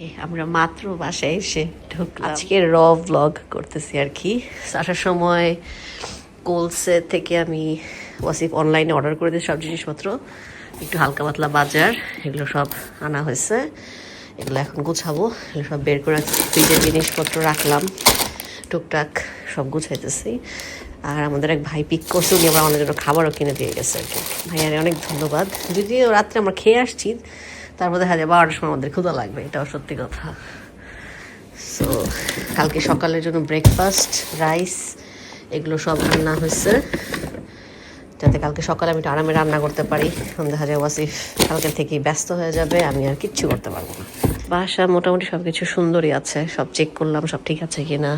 আমরা মাত্র বাসায় এসে আজকে র ব্লগ করতেছি আর কি। আসার সময় কোলসে থেকে আমি ওয়াসিফ অনলাইনে অর্ডার করে দিই সব জিনিসপত্র। একটু হালকা পাতলা বাজার, এগুলো সব আনা হয়েছে। এগুলো এখন গুছাবো। এগুলো সব বের করে ফ্রিজের জিনিসপত্র রাখলাম। টুকটাক সব গুছাইতেছি। আর আমাদের এক ভাই পিক করছে, উনি আবার আমাদের জন্য খাবারও কিনে দিয়ে গেছে আর কি। ভাইয়ারে অনেক ধন্যবাদ। যদিও রাত্রে আমরা খেয়ে আসছি তারপর দেখা যায় বারোটার সময় আমাদের ক্ষুদা লাগবে, এটাও সত্যি কথা। সো কালকে সকালের জন্য ব্রেকফাস্ট রাইস এগুলো সব রান্না হয়েছে। যাতে কালকে সকালে আমি একটু আরামে রান্না করতে পারি। দেখা যায় ওয়াসিফ কালকে থেকেই ব্যস্ত হয়ে যাবে, আমি আর কিচ্ছু করতে পারব না। বাসা মোটামুটি সব কিছু সুন্দরই আছে, সব চেক করলাম, সব ঠিক আছে কি না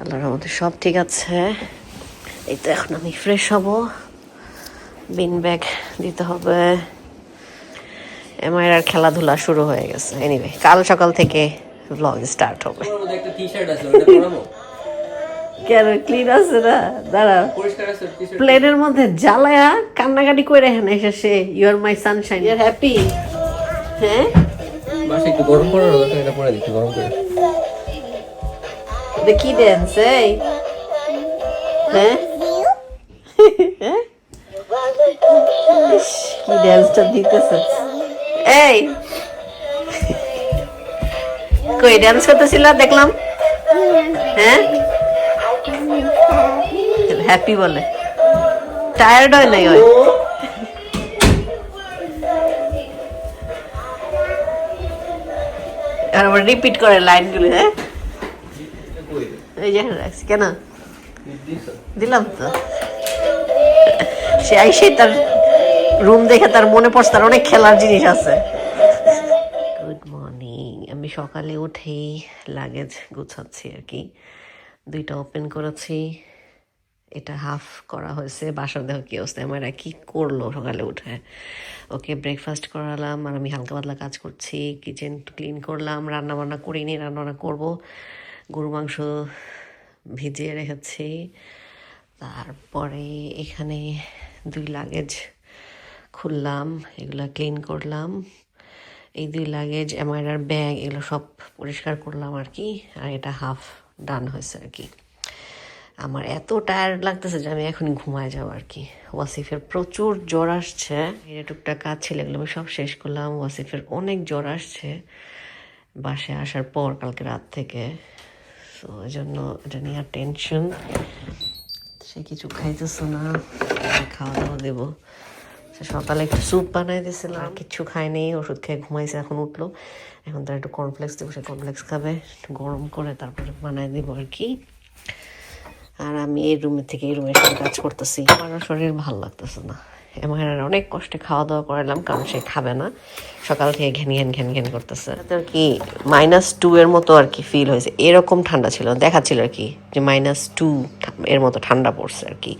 আল্লাহর রহমতে সব ঠিক আছে। এই তো এখন আমি ফ্রেশ হব। বিন ব্যাগ দিতে হবে। এমআইআর খেলাধুলা শুরু হয়ে গেছে। এনিওয়ে কাল সকাল থেকে ব্লগ স্টার্ট হবে। তোমার মধ্যে একটা টি-শার্ট আছে ওটা পরাবো? কেন? ক্লিন আছে না? দাঁড়া। প্লেনের মধ্যে জ্বালায়া কান্নাকাটি করে এখানে এসেছে you are my sunshine you are happy হ্যাঁ? একটু গরম করার এটা পরে দিচ্ছি গরম করে। এটা কি ড্যান্স এই। হ্যাঁ? হ্যাঁ? কি ড্যান্সটা দিতেছে। এই। কই ড্যান্স করতেছিল, দেখলাম। হ্যাঁ? হ্যাপি বলে। টায়ার্ড হয় নাই ওই? আবার রিপিট করে লাইনগুলো হ্যাঁ? এই যে, রাখছি, কেন? দিলাম তো। সে আইসে তার রুম দেখে তার মনে পড়ছে তার অনেক খেলার জিনিস আছে। গুড মর্নিং আমি সকালে উঠেই লাগেজ গুছাচ্ছি আর কি। দুইটা ওপেন করেছি। এটা হাফ করা হয়েছে। বাসার দেহ কি অবস্থা। আমার কি করল সকালে উঠে? ওকে ব্রেকফাস্ট করালাম আর আমি হালকা পাতলা কাজ করছি। কিচেন ক্লিন করলাম। রান্না বান্না করিনি রান্না করব। গরু মাংস ভিজিয়ে রেখেছি। তারপরে এখানে দুই লাগেজ খুললাম, এগুলো ক্লিন করলাম। এই দুই লাগেজ এমআইআর ব্যাগ এগুলো সব পরিষ্কার করলাম আর কি, আর এটা হাফ ডান হয়েছে আর কি। আমার এত টায়ার্ড লাগতেছে যে আমি এখনই ঘুমায় যাব আর কি। ওয়াসিফের প্রচুর জ্বর আসছে। এটা টুকটাক কাজ ছিল, এগুলো আমি সব শেষ করলাম। ওয়াসিফের অনেক জ্বর আসছে বাসে আসার পর কালকে রাত থেকে। তো এই জন্য এটা নিয়ে আর টেনশন সে কিছু খাইতেছে না খাওয়া দাওয়া দেবো। সে সকালে একটু স্যুপ বানাই দিয়েছিলাম। আর কিচ্ছু খায়নি ওষুধ খেয়ে ঘুমাইছে এখন উঠল। এখন তার একটু কর্নফ্লেক্স দেবো সে কর্নফ্লেক্স খাবে একটু গরম করে তারপরে বানাই দেবো আর কি। আর আমি এই রুমে থেকে এই রুমে কাজ করতেছি। আমার শরীর ভালো লাগতেছে না। আর অনেক কষ্টে খাওয়া দাওয়া করালাম কারণ সে খাবে না। সকাল থেকে ঘ্যান ঘ্যান ঘ্যান ঘ্যান করতেছে। আর কি মাইনাস টু এর মতো আর কি ফিল হয়েছে। এরকম ঠান্ডা ছিল দেখাচ্ছিল আর কি যে মাইনাস টু এর মতো ঠান্ডা পড়ছে আর কি।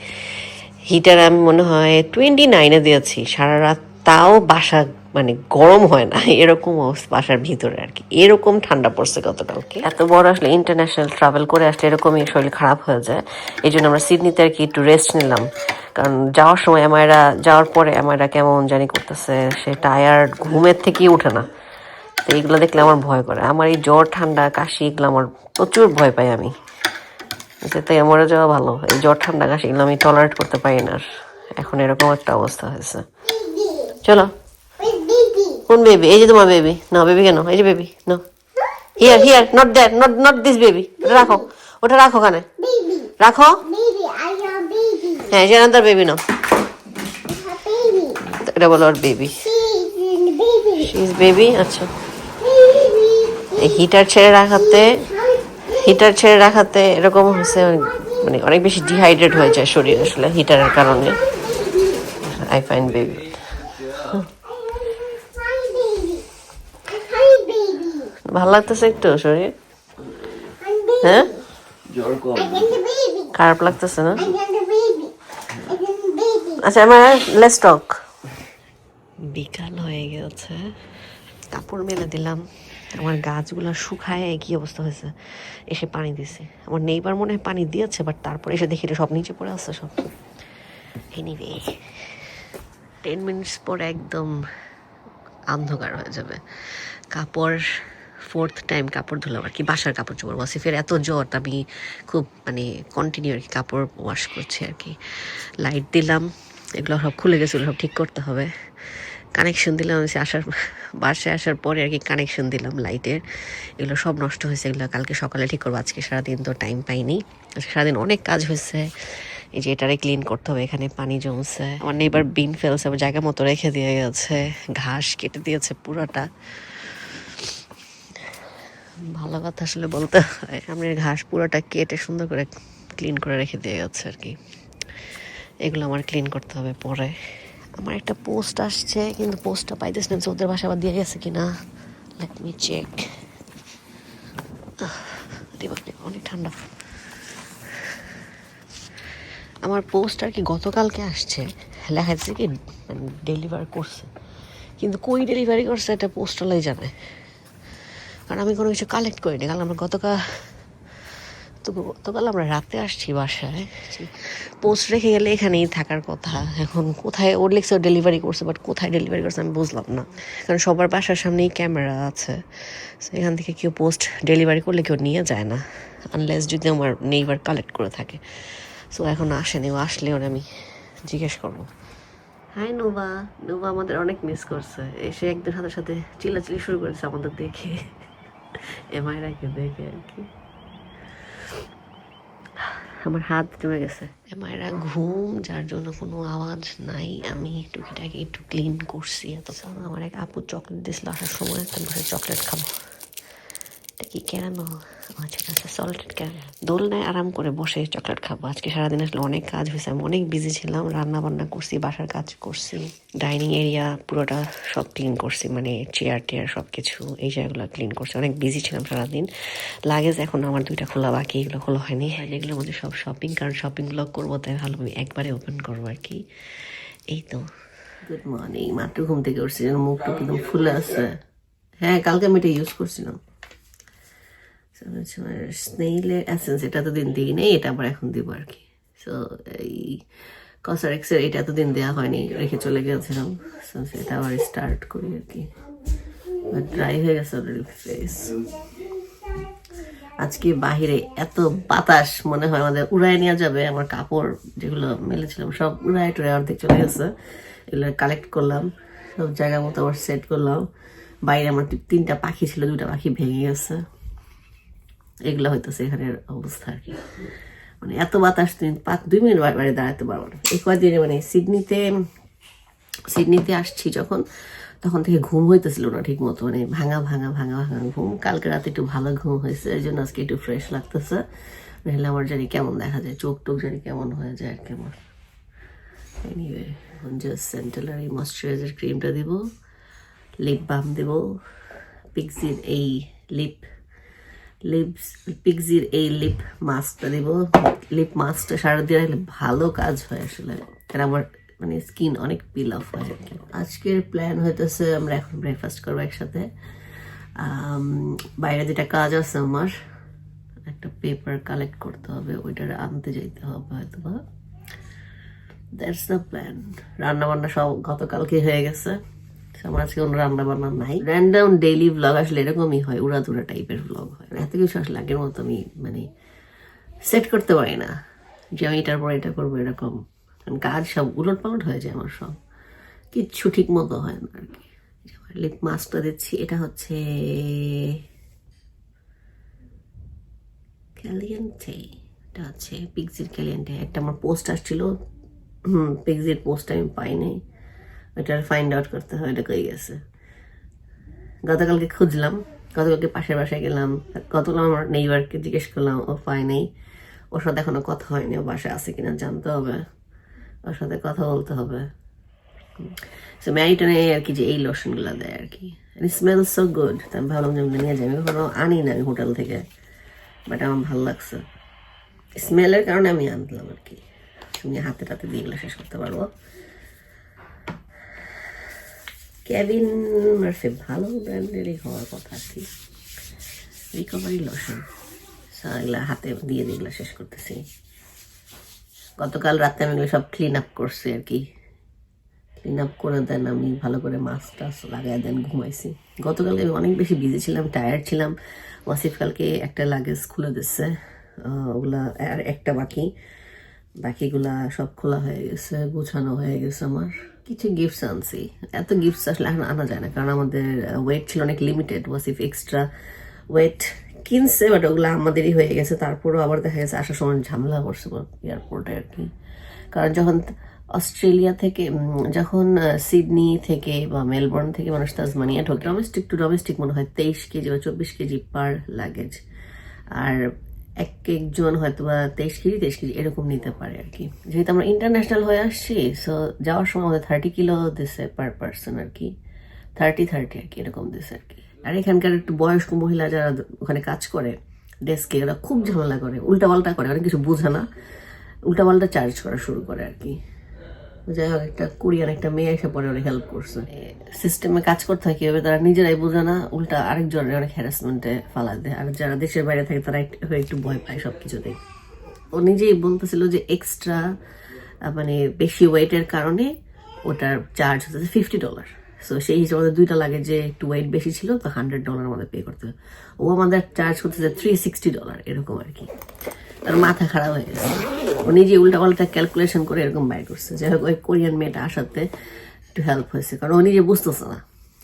হিটার আমি মনে হয় টোয়েন্টি নাইনে দিয়েছি। সারা রাত তাও বাসা মানে গরম হয় না, এরকম বাসার ভিতরে আর কি। এরকম ঠান্ডা পড়ছে গতকালকে। এত বড় আসলে ইন্টারন্যাশনাল ট্রাভেল করে আসলে এরকমই শরীর খারাপ হয়ে যায়। এই জন্য আমরা সিডনিতে আর কি একটু রেস্ট নিলাম। কারণ যাওয়ার সময় আমায়রা, যাওয়ার পরে আমায়রা কেমন জানি করতেছে, সে টায়ার্ড ঘুমের থেকেই উঠে না। তো এইগুলো দেখলে আমার ভয় করে। আমার এই জ্বর, ঠান্ডা, কাশি, এগুলো আমার প্রচুর ভয় পাই আমি। যাতে মরে যাওয়া ভালো। এই জ্বর ঠান্ডা কাশি এগুলো আমি টলারেট করতে পারি না। এখন এরকম একটা অবস্থা হয়েছে। চলো। কোন বেবি এই যে তোমার বেবি না বেবি কেন এই যে বেবি না here here not that not not this baby ওটা রাখো। ওটা রাখো ওখানে। রাখো. হ্যাঁ জানান্তার বেবি নাও। A baby. এটা বলো ওর বেবি বেবি আচ্ছা। এই হিটার ছেড়ে রাখাতে হিটার ছেড়ে রাখাতে এরকম হচ্ছে মানে অনেক বেশি ডিহাইড্রেট হয়ে যায় শরীর আসলে হিটারের কারণে আই ফাইন বেবি. ভালো লাগতেছে একটু শরীর হ্যাঁ. খারাপ লাগতেছে না. আচ্ছা আমার লেস্টক বিকাল হয়ে গেছে কাপড় মেলে দিলাম আমার গাছগুলো শুকায়, কি অবস্থা হয়েছে? এসে পানি দিছে। আমার নেইবার মনে হয় পানি দিয়েছে বাট তারপর এসে দেখি সব নিচে পড়ে আছে সব। এনিওয়ে টেন মিনিটস পর একদম অন্ধকার হয়ে যাবে। কাপড় ফোর্থ টাইম কাপড় ধুলাম আর কি, বাসার কাপড় চোপড়। ওয়াসিফের এত জ্বর আমি খুব মানে কন্টিনিউ আর কি কাপড় ওয়াশ করছি আর কি। লাইট দিলাম, এগুলো সব খুলে গেছিল সব ঠিক করতে হবে। কানেকশন দিলাম হচ্ছে আসার বাসায় আসার পরে আর কি কানেকশন দিলাম লাইটের এগুলো সব নষ্ট হয়েছে, এগুলো কালকে সকালে ঠিক করব, আজকে সারাদিন তো টাইম পাইনি। আজকে সারাদিন অনেক কাজ হয়েছে, এই যে এটারে ক্লিন করতে হবে, এখানে পানি জমছে। আমার নেবার বিন ফেলছে জায়গা মতো রেখে দিয়ে গেছে, ঘাস কেটে দিয়েছে পুরোটা। ভালো কথা আসলে বলতে হয়, সামনের ঘাস পুরোটা কেটে সুন্দর করে ক্লিন করে রেখে দিয়ে গেছে আর কি। এগুলো আমার ক্লিন করতে হবে পরে। আমার একটা পোস্ট আসছে, কিন্তু পোস্টটা পাইতেছি না ওদের বাসা আবার দিয়ে গেছে কিনা? লেট মি চেক অনেক ঠান্ডা। আমার পোস্ট আর কি গতকালকে আসছে, লেখা যাচ্ছে কি ডেলিভার করছে। কিন্তু কই ডেলিভারি করছে, এটা পোস্টালাই জানে। কারণ আমি কোনো কিছু কালেক্ট করিনি, কারণ আমরা গতকাল তো গতকাল আমরা রাতে আসছি বাসায়। পোস্ট রেখে গেলে এখানেই থাকার কথা। এখন কোথায় ওর লিখছে ডেলিভারি করছে বাট কোথায় ডেলিভারি করছে আমি বুঝলাম না। কারণ সবার বাসার সামনেই ক্যামেরা আছে। So, এখান থেকে কেউ পোস্ট ডেলিভারি করলে কেউ নিয়ে যায় না আনলেস যদি আমার নেইবার কালেক্ট করে থাকে। সো এখন আসেনি, ও আসলে ওর আমি জিজ্ঞেস করব। হাই নোভা নোভা আমাদের অনেক মিস করছে। এসে একদিন সাথে সাথে চিল্লাচিল্লি শুরু করেছে আমাদের দেখে। এমআইরাকে দেখে আর কি। আমার হাত জমে গেছে। মায়েরা, ঘুম, যার জন্য কোনো আওয়াজ নাই। আমি টুকিটাকে একটু ক্লিন করছি। এত আমার এক আপু চকলেট দিয়েছিল আসার সময় তারপরে চকলেট খাব। কি কেরানো আচ্ছা আচ্ছা সল্টেড ক্যারামেল দোলনায় আরাম করে বসে চকলেট খাব। আজকে সারাদিন আসলে অনেক কাজ হয়েছে, আমি অনেক বিজি ছিলাম রান্না বান্না করছি, বাসার কাজ করছি ডাইনিং এরিয়া পুরোটা সব ক্লিন করছি মানে চেয়ার টেয়ার সব কিছু এই জায়গাগুলো ক্লিন করছি। অনেক বিজি ছিলাম সারাদিন। লাগেজ এখন আমার দুইটা খোলা, বাকি এগুলো খোলা হয়নি। এগুলোর মধ্যে সব শপিং কারণ শপিং শপিংগুলো করব, তাই ভালো আমি একবারে ওপেন করব আর কি। এই তো। গুড মর্নিং মাত্র ঘুম থেকে উঠছি, যেন মুখটা ফুলে আছে। হ্যাঁ কালকে আমি এটা ইউজ করছিলাম। স্নেইলের অ্যাসেন্স এটা তো দিন দিই নেই, এটা আবার এখন দিব আর কি। সো এই কসারেক্সের এটা তো দিন দেওয়া হয়নি, রেখে চলে গেছিলাম। সো সেটা আবার স্টার্ট করি আর কি। ড্রাই হয়ে গেছে অলরেডি ফেস আজকে বাহিরে এত বাতাস, মনে হয় আমাদের উড়ায় নেওয়া যাবে। আমার কাপড় যেগুলো মেলেছিলাম, সব উড়ায় টুড়ায় অর্ধেক চলে গেছে। এগুলো কালেক্ট করলাম, সব জায়গা মতো আবার সেট করলাম। বাইরে আমার তিনটা পাখি ছিল দুটা পাখি ভেঙে গেছে। এগুলো হইতেছে এখানের অবস্থা আর কি। মানে এত বাতাস, তুমি পাঁচ, দুই মিনিট বাড়ি দাঁড়াতে পারব না। এই কয়দিনে মানে সিডনিতে সিডনিতে আসছি যখন, তখন থেকে ঘুম হইতেছিল না ঠিক মতো মানে ভাঙা ভাঙা ভাঙা ভাঙা ঘুম। কালকে রাতে একটু ভালো ঘুম হয়েছে, এই জন্য আজকে একটু ফ্রেশ লাগতেছে। নাহলে আমার জানি কেমন দেখা যায় চোখ টোক জানি কেমন হয়ে যায় আর কেমন এনিওয়ে জাস্ট সেন্টেলার এই ময়শ্চারাইজার ক্রিমটা দিব লিপ বাম দেব। পিক্সির এই লিপ লিপস পিক্সির এই লিপ মাস্কটা দেব। লিপ মাস্কটা সারা দিয়ে রাখলে ভালো কাজ হয় আসলে। আর আমার মানে স্কিন অনেক পিল অফ হয়। আজকের প্ল্যান হইতেছে, আমরা এখন ব্রেকফাস্ট করব একসাথে। বাইরে যেটা কাজ আছে আমার। একটা পেপার কালেক্ট করতে হবে, ওইটার আনতে যেতে হবে হয়তো বা দ্যাটস দ্য প্ল্যান রান্না বান্না সব গতকালকে হয়ে গেছে। আমার আজকে কোনো রান্না বান্না নাই। র্যান্ডাম ডেইলি ব্লগ আসলে এরকমই হয় উড়াধুরা টাইপের ব্লগ হয়। এত কিছু আসলে আগের মতো আমি মানে সেট করতে পারি না যে আমি এটার পর এটা করব এরকম। কারণ কাজ সব উলট পালট হয়ে যায় আমার সব। কিচ্ছু ঠিক মতো হয় না আর কি। লিপ মাস্কটা দিচ্ছি, এটা হচ্ছে ক্যালিয়েন্টে এটা হচ্ছে পিক্সির ক্যালিয়েন্টে একটা আমার পোস্ট আসছিল, হুম পিক্সির পোস্ট আমি পাইনি। ওইটার ফাইন্ড আউট করতে হয় এটা কই গেছে? গতকালকে খুঁজলাম, গতকালকে পাশের বাসায় গেলাম, গতকাল আমার নেইবারকে জিজ্ঞেস করলাম, ও পায় নেই? ওর সাথে এখনও কথা হয়নি, ও বাসায় আছে কিনা জানতে হবে। ওর সাথে কথা বলতে হবে। সো ম্যারিটনে আর কি যে এই লোশনগুলো দেয় আর কি। স্মেল সো গুড তো আমি ভাবলাম যে নিয়ে যাই, আমি কখনো আনি না আমি হোটেল থেকে। বাট আমার ভালো লাগছে। স্মেলের কারণে আমি আনলাম আর কি। তুমি হাতে টাতে দিয়ে শেষ করতে পারব। কেভিন মার্ফি ভালো ব্র্যান্ডেরই হওয়ার কথা আর কি। রিকভারি লোশন এগুলা হাতে দিয়ে দিয়ে এগুলো শেষ করতেছি। গতকাল রাতে আমি সব ক্লিন আপ করছি আর কি। ক্লিন আপ করে দেন আমি, ভালো করে মাস্ক টাস্ক লাগাই দেন, ঘুমাইছি। গতকালে আমি অনেক বেশি বিজি ছিলাম টায়ার্ড ছিলাম। ওয়াসিফ কালকে একটা লাগেজ খুলে দিচ্ছে। ওগুলা আর একটা বাকি। বাকিগুলা সব খোলা হয়ে গেছে, গোছানো হয়ে গেছে আমার। কিছু গিফটস আনছি। এত গিফটস আসলে এখন আনা যায় না, কারণ আমাদের ওয়েট ছিল অনেক লিমিটেড ওয়াসিফ এক্সট্রা ওয়েট কিনছে বাট ওগুলো আমাদেরই হয়ে গেছে। তারপরেও আবার দেখা গেছে আসার সময় ঝামেলা করছে এয়ারপোর্টে আর কি। কারণ যখন অস্ট্রেলিয়া থেকে যখন সিডনি থেকে বা মেলবোর্ন থেকে মানুষ তাজমানিয়া ঢোকে ডোমেস্টিক টু ডোমেস্টিক মনে হয় তেইশ কেজি বা চব্বিশ কেজি পার লাগেজ আর এক একজন হয়তো বা তেইশ কেজি তেইশ কেজি এরকম নিতে পারে আর কি। যেহেতু আমরা ইন্টারন্যাশনাল হয়ে আসছি সো যাওয়ার সময় আমাদের থার্টি কিলো দিছে পার পার্সন আর কি। থার্টি থার্টি আর কি এরকম দিছে আর কি। আর এখানকার একটু বয়স্ক মহিলা যারা ওখানে কাজ করে ডেস্কে ওরা খুব ঝামেলা করে, উল্টাপাল্টা করে, অনেক কিছু বোঝে না। উল্টাপাল্টা চার্জ করা শুরু করে আর কি। যাই হোক, একটা কোরিয়ান একটা মেয়ে এসে পরে ওরা হেল্প করছে। সিস্টেমে কাজ করতে হয় কীভাবে, তারা নিজেরাই বোঝে না, উল্টা আরেকজনের অনেক হ্যারাসমেন্টে ফালা দেয়। আর যারা দেশের বাইরে থাকে, তারা একটু ভয় পায় সব কিছুতেই ও নিজেই বলতেছিল যে এক্সট্রা মানে বেশি ওয়েটের কারণে ওটার চার্জ হচ্ছে ফিফটি ডলার সো সেই হিসেবে আমাদের দুইটা লাগে যে একটু ওয়েট বেশি ছিল, তো হান্ড্রেড ডলার আমাদের পে করতে হবে ও আমাদের চার্জ করতেছে থ্রি সিক্সটি ডলার এরকম আর কি। তার মাথা খারাপ হয়ে গেছে। ও নিজে উল্টা পাল্টা ক্যালকুলেশন করে এরকম বাই করছে। যাই হোক ওই কোরিয়ান মেয়েটা আসাতে একটু হেল্প হয়েছে কারণ ও নিজে বুঝতেছে না।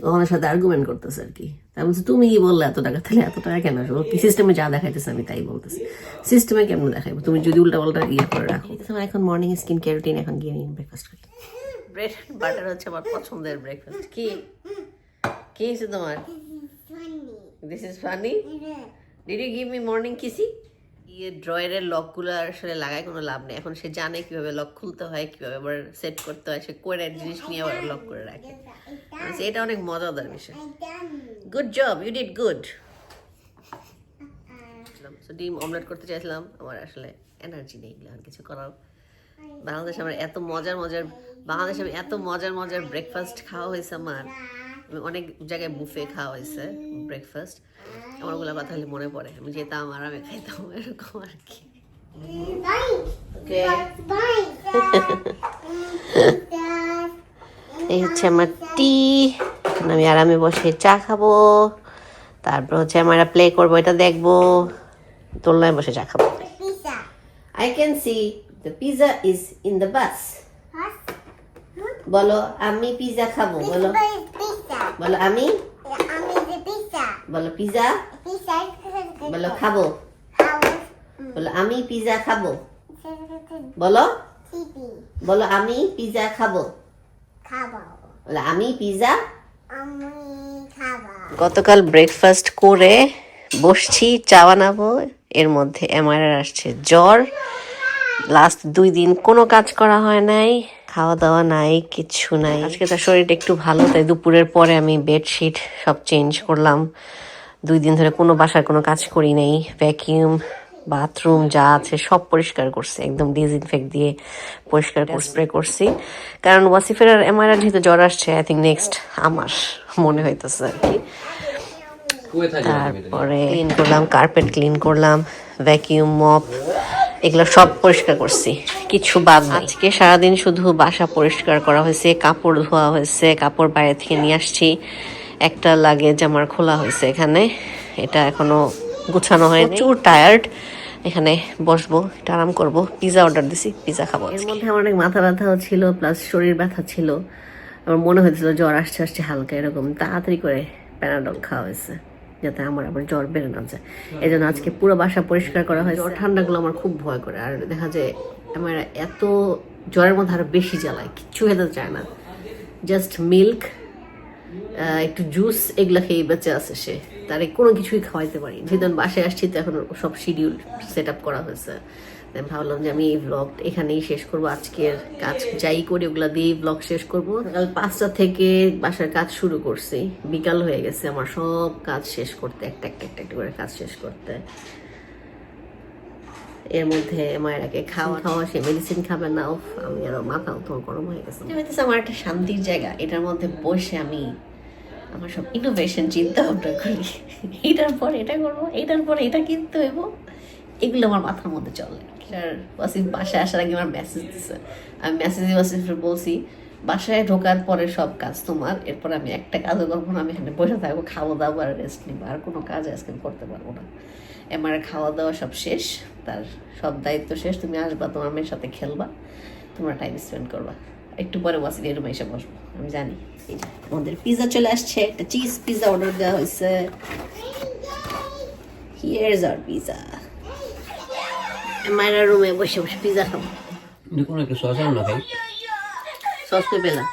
ও আমার সাথে আর্গুমেন্ট করতেছে আর কি। তাই বলছে তুমি কি বললে এত টাকা? তাহলে এত টাকা কেন আসবে? কি সিস্টেমে যা দেখাইতেছে আমি তাই বলতেছি। সিস্টেমে কেমন দেখাইবো? তুমি যদি উল্টা পাল্টা ইয়ে করে রাখো। এখন মর্নিং স্কিন কেয়ার রুটিন এখন গিয়ে নিয়ে ব্রেকফাস্ট করি। ব্রেড বাটার হচ্ছে আমার পছন্দের ব্রেকফাস্ট কি? কি হয়েছে তোমার. This is funny did you give me morning কিসি ইয়ে ড্রয়ারের লকগুলো আসলে লাগায় কোনো লাভ নেই। এখন সে জানে কীভাবে লক খুলতে হয়, কীভাবে আবার সেট করতে হয়, সে করে জিনিস নিয়ে আবার লক করে রাখে। এটা অনেক মজাদার বিষয়। Good job you did good ডিম অমলেট করতে চাইছিলাম, আমার আসলে এনার্জি নেই আর কিছু করার। বাংলাদেশে আমার এত মজার মজার, বাংলাদেশে এত মজার মজার ব্রেকফাস্ট খাওয়া হয়েছে আমার। আমি অনেক জায়গায় বুফে খাওয়া হয়েছে ব্রেকফাস্ট আমার ওগুলো কথা হলে মনে পড়ে। আমি যেতাম আর আমি খাইতাম এরকম আর কি। ওকে এই হচ্ছে আমার টি আমি আরামে বসে চা খাব। তারপর হচ্ছে আমরা প্লে করব এটা দেখব। দোলনায় বসে চা খাব। Can see the pizza is in the bus. What? বলো আমি পিজা খাব বলো. বলো আমি. বলো পিজা বলো খাব. বলো আমি পিজা খাব. বলো? বলো আমি পিজা খাব. বলো আমি পিজা গতকাল ব্রেকফাস্ট করে বসছি চা বানাবো। এর মধ্যে এমআরআর আসছে। জ্বর। লাস্ট দুই দিন কোনো কাজ করা হয় নাই। খাওয়া দাওয়া নাই কিচ্ছু নাই। আজকে তার শরীরটা একটু ভালো তাই দুপুরের পরে আমি বেডশিট সব চেঞ্জ করলাম। দুই দিন ধরে কোনো বাসার কোনো কাজ করি নাই। ভ্যাকিউম বাথরুম যা আছে সব পরিষ্কার করছি একদম ডিসইনফেক্ট দিয়ে পরিষ্কার স্প্রে করছি। কারণ ওয়াসিফের আর এমআরআর যেহেতু জ্বর আসছে আই থিঙ্ক নেক্সট আমার মনে হইতেছে আর কি। তারপরে ক্লিন করলাম কার্পেট ক্লিন করলাম ভ্যাকিউম মপ এগুলো সব পরিষ্কার করছি কিছু বাদ নাই। আজকে সারাদিন শুধু বাসা পরিষ্কার করা হয়েছে কাপড় ধোয়া হয়েছে কাপড় বাইরে থেকে নিয়ে আসছি। একটা লাগেজ আমার খোলা হয়েছে এখানে এটা এখনও গুছানো হয় প্রচুর টায়ার্ড এখানে বসবো একটু আরাম করব। পিজা অর্ডার দিছি পিজা খাব এর মধ্যে আমার অনেক মাথা ব্যথাও ছিল প্লাস শরীর ব্যথা ছিল। আমার মনে হয়েছিল জ্বর আসছে আসছে হালকা এরকম। তাড়াতাড়ি করে প্যানাডল খাওয়া হয়েছে। যাতে আমার আবার জ্বর বেড়ে না যায়। এই জন্য আজকে পুরো বাসা পরিষ্কার করা হয় জ্বর ঠান্ডাগুলো আমার খুব ভয় করে। আর দেখা যায় আমার এত জ্বরের মধ্যে আরও বেশি জ্বালায় কিচ্ছু খেতে চায় না। জাস্ট মিল্ক একটু জুস এগুলা খেয়ে বেঁচে আছে সে। তারে কোনো কিছুই খাওয়াইতে পারি যেহেতু বাসায় আসছি তো এখন সব শিডিউল সেট আপ করা হয়েছে। আমি ভাবলাম যে আমি এই ব্লগ এখানেই শেষ করব আজকের কাজ যাই করি ওগুলা দিয়েই ব্লগ শেষ করব। সকাল পাঁচটা থেকে বাসার কাজ শুরু করছি। বিকাল হয়ে গেছে আমার সব কাজ শেষ করতে একটা একটা একটা একটা করে কাজ শেষ করতে। এর মধ্যে মায়েরাকে খাওয়া খাওয়া সে মেডিসিন খাবে না উফ, আমি আরও মাথা উত্তর গরম হয়ে গেছে। আমার একটা শান্তির জায়গা এটার মধ্যে বসে আমি আমার সব ইনোভেশন চিন্তা ভাবনা করি। এটার পর এটা করব এটার পর এটা কিনতে হইব এগুলো আমার মাথার মধ্যে চলে। আর ওয়াসিফ বাসায় আসার আগে আমার মেসেজ দিচ্ছে আমি মেসেজে ওয়াসিফ বলছি, বাসায় ঢোকার পরে সব কাজ তোমার, এরপর আমি একটা কাজও করব না, আমি এখানে বসে থাকব, খাওয়া দাওয়া আর রেস্ট নিবো, আর কোনো কাজ আজকে করতে পারব না। আমার খাওয়া দাওয়া সব শেষ, তার সব দায়িত্ব শেষ, তুমি আসবা, তোমার মেয়ের সাথে খেলবা, তোমরা টাইম স্পেন্ড করবা। একটু পরে ওয়াসির রুমে এসে বসবো, আমি জানি। আমাদের পিজা চলে আসছে, একটা চিজ পিজা অর্ডার দেওয়া হয়েছে। হিয়ার্স আর পিজা মায়েরা রুমে বসে বসে পিজা খাব। কোনো একটা সস না ভাই? সস তো পেলাম।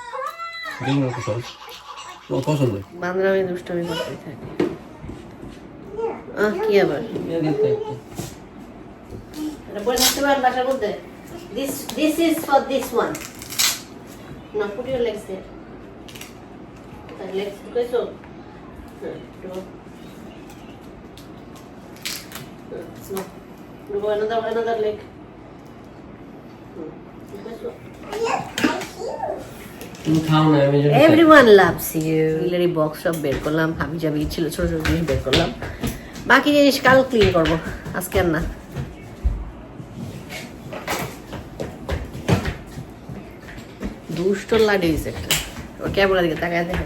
কোনো একটা সস পছন্দ? বান্দরামি দুষ্টমি করতে থাকে। আহ কি আবার? দিয়ে দিতে একটু। এটা পরে থাকতে পারেন বাসার মধ্যে this this is for this one না পুট ঢুকাও another another leg everyone loves you box সব বের করলাম হাবি জাবি ছিল ছোট ছোট জিনিস বের করলাম। বাকি জিনিস কাল ক্লিন করব আজকে আর না। দুষ্ট লাডি হয়েছে একটা। ওর ক্যামেরা দিকে তাকায় দেখো।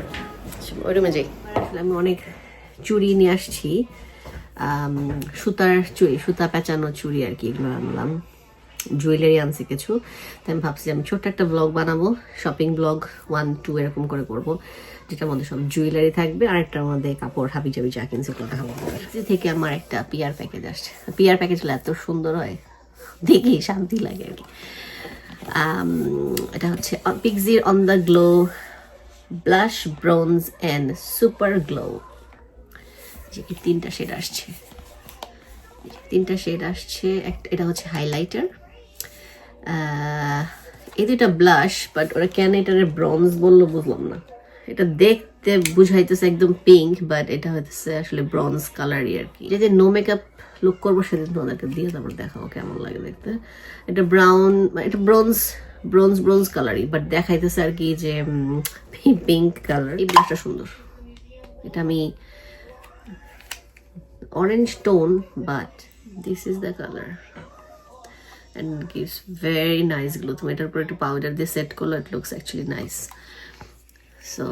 ওই রুমে যাই। আসলে আমি অনেক চুরি নিয়ে আসছি। সুতার চুড়ি, সুতা পেঁচানো চুড়ি আর কি এগুলো আনলাম। জুয়েলারি আনছি কিছু। তাই আমি ভাবছি আমি ছোট্ট একটা ব্লগ বানাবো শপিং ব্লগ ওয়ান টু এরকম করে করব, যেটার মধ্যে সব জুয়েলারি থাকবে আর একটার মধ্যে কাপড় হাবি জাবি যা কিনছি ওগুলো দেখাবো। থেকে আমার একটা পিয়ার প্যাকেজ আসছে। পিয়ার প্যাকেজগুলো এত সুন্দর হয়, দেখি শান্তি লাগে আর কি। এটা হচ্ছে পিকজির on the glow blush bronze and super glow যে কি তিনটা শেড আসছে। তিনটা শেড আসছে, একটা এটা হচ্ছে হাইলাইটার এই দুটা ব্লাশ বাট ওরা কেন এটার ব্রঞ্জ বলল বুঝলাম না। এটা দেখতে বুঝাইতেছে একদম পিঙ্ক বাট এটা হইতেছে আসলে ব্রঞ্জ কালারই আর কি। যদি নো মেকআপ লুক করব সেদিন তোমাদেরকে দিয়ে তারপর দেখাবো কেমন লাগে দেখতে। এটা ব্রাউন এটা ব্রোঞ্জ ব্রোঞ্জ ব্রোঞ্জ কালারই বাট দেখাইতেছে আর কি যে পিঙ্ক কালার এই ব্লাশটা সুন্দর। এটা আমি orange tone, but this is the color. And gives very nice glow তুমি এটার উপর একটু পাউডার দিয়ে সেট করলে it looks actually nice. So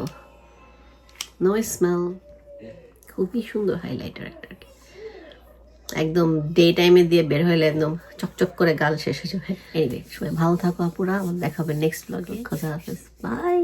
no smell. খুবই সুন্দর হাইলাইটার একটা। একদম ডে টাইমে দিয়ে বের হইলে একদম চকচক করে গাল শেষ হয়ে যাবে। এনিওয়ে সবাই ভালো থাকো আপুরা। আমার দেখাবে নেক্সট ব্লগে কথা হাফেজ বাই